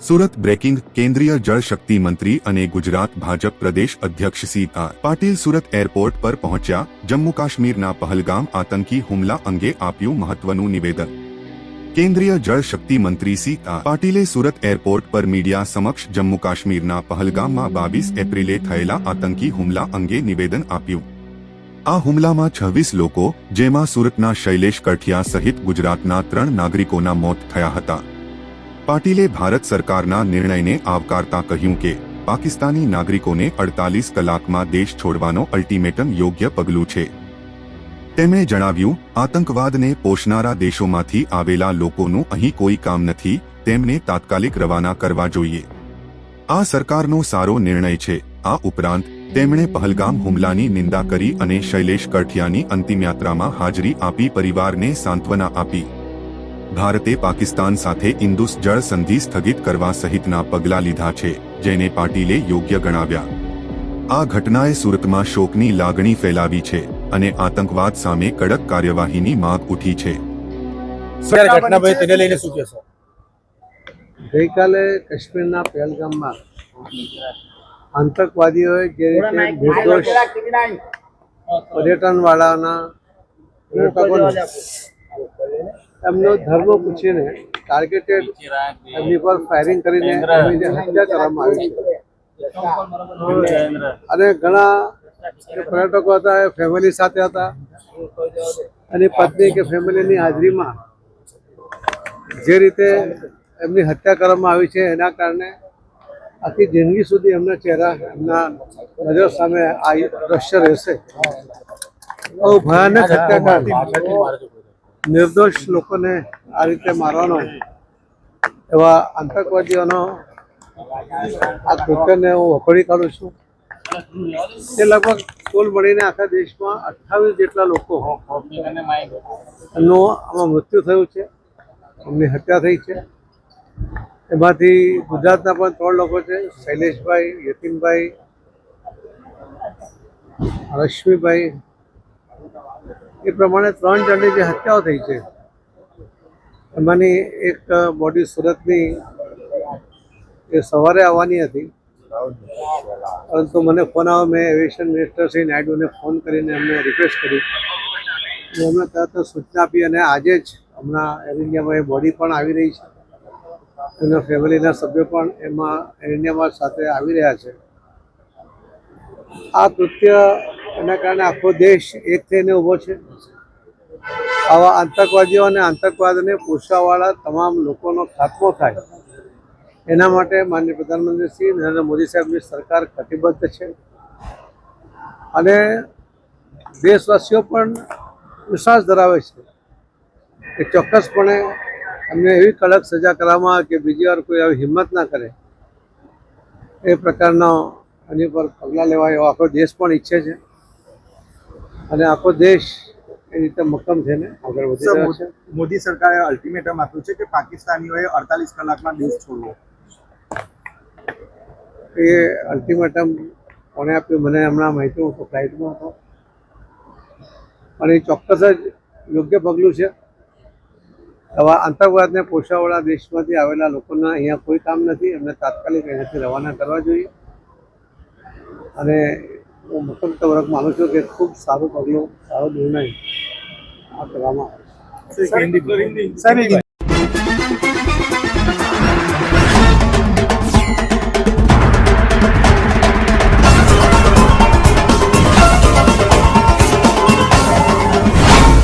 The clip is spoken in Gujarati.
સુરત બ્રેકિંગ કેન્દ્રીય જળ શક્તિ મંત્રી અને ગુજરાત ભાજપ પ્રદેશ અધ્યક્ષ C R Patil Surat airport પર પહોંચ્યા, જમ્મુ કાશ્મીરના પહલગામ આતંકી હુમલા અંગે આપ્યું મહત્વનું નિવેદન. કેન્દ્રીય જળ શક્તિ મંત્રી સી આર પાટીલે સુરત એરપોર્ટ પર મીડિયા સમક્ષ જમ્મુ કાશ્મીરના પહલગામમાં બાવીસ એપ્રિલે થયેલા આતંકી હુમલા અંગે નિવેદન આપ્યું. આ હુમલામાં છવ્વીસ લોકો, જેમાં સુરતના શૈલેષ કઠિયા સહિત ગુજરાતના ત્રણ નાગરિકોના મોત થયા હતા. પાટીલે ભારત સરકારના નિર્ણયને આવકારતા કહ્યું કે, પાકિસ્તાની નાગરિકોને અડતાલીસ કલાકમાં દેશ છોડવાનો અલ્ટિમેટમ યોગ્ય પગલું છે. તેમણે જણાવ્યું, આતંકવાદને પોષનારા દેશોમાંથી આવેલા લોકોનું અહીં કોઈ કામ નથી, તેમને તાત્કાલિક રવાના કરવા જોઈએ. આ સરકારનો સારો નિર્ણય છે. આ ઉપરાંત, તેમણે પહલગામ હુમલાની નિંદા કરી અને શૈલેષ કઠિયાની અંતિમયાત્રામાં હાજરી આપી પરિવારને સાંત્વના આપી. ભારતે પાકિસ્તાન સાથે ઇન્દુસ જળ સંધિ સ્થગિત કરવા સહિતના પગલાં લીધા છે જેને પાટીલે યોગ્ય ગણાવ્યા. આ ઘટનાએ સુરતમાં શોકની લાગણી ફેલાવી છે અને આતંકવાદ સામે કડક કાર્યવાહીની માંગ ઉઠી છે. ગઈકાલે કાશ્મીરના પહેલગામમાં આતંકવાદીઓએ જે રીતે નિર્દોષ પર્યટનવાળાના પર્યટકોને એમનો ધર્મ પૂછીને ટાર્ગેટેડ એમની પર ફાયરિંગ કરીને એમની જે હત્યા કરવામાં આવી છે. અને ઘણા પર્યટકો હતા એ ફેમિલી સાથે હતા. અને પત્ની કે ફેમિલીની હાજરીમાં જે રીતે એમની હત્યા કરવામાં આવી છે એના કારણે આખી જિંદગી સુધી એમના ચહેરા એમના નજર સામે આ દ્રશ્ય રહેશે. બહુ ભયાનક હત્યાકાંડ. નિર્દોષ લોકોને આ રીતે મારવાનો એવા આતંકવાદીઓનો આ કૃત્યને હું વખોડી કાઢું છું. તે લગભગ કુલ મળીને આખા દેશમાં અઠ્ઠાવીસ જેટલા લોકો એમનું આમાં મૃત્યુ થયું છે. એમની હત્યા થઈ છે. એમાંથી ગુજરાતના પણ ત્રણ લોકો છે. શૈલેષભાઈ, યતીનભાઈ, રશ્મિભાઈ એ પ્રમાણે ત્રણ જણની જે હત્યાઓ થઈ છે, એમાંની એક બોડી સુરતની એ સવારે આવવાની હતી. પરંતુ મને ફોન આવ્યો, મેં એવિએશન મિનિસ્ટર શ્રી નાયડુને ફોન કરીને એમને રિક્વેસ્ટ કરી. એમણે તરત સૂચના આપી અને આજે જ હમણાં એર ઇન્ડિયામાં એ બોડી પણ આવી રહી છે. એના ફેમિલીના સભ્યો પણ એમાં એર ઇન્ડિયામાં સાથે આવી રહ્યા છે. આ કૃત્ય એના કારણે આખો દેશ એક થઈને ઊભો છે. આવા આતંકવાદીઓ અને આતંકવાદને પોષાવાળા તમામ લોકોનો ખાત્મો થાય. એના માટે માનનીય પ્રધાનમંત્રી શ્રી નરેન્દ્ર મોદી સાહેબની સરકાર કટિબદ્ધ છે. અને દેશવાસીઓ પણ વિશ્વાસ ધરાવે છે કે ચોક્કસપણે અમને એવી કડક સજા કરવામાં આવે કે બીજી વાર કોઈ આવી હિંમત ના કરે. એ પ્રકારનો એની પર પગલાં લેવાય એવો આખો દેશ પણ ઈચ્છે છે. અને આખો દેશ એ રીતે મક્કમ થઈને આગળ વધી રહ્યો છે. મોદી સરકારે અલ્ટિમેટમ આપ્યું છે કે પાકિસ્તાનીઓએ અડતાલીસ કલાકમાં દેશ છોડવો. એ અલ્ટિમેટમ કોને આપ્યું? મને હમણાં માહિતી હું તો ફ્લાઇટમાં હતો. અને એ ચોક્કસ જ યોગ્ય પગલું છે. આવા આતંકવાદને પોષાવાળા દેશમાંથી આવેલા લોકોના અહીંયા કોઈ કામ નથી. એમને તાત્કાલિક અહીંયાથી રવાના કરવા જોઈએ. અને હું મક્કમતા વર્ગ માનું છું કે ખૂબ સારું પગલું સારો નિર્ણય આ કરવામાં આવે છે. સર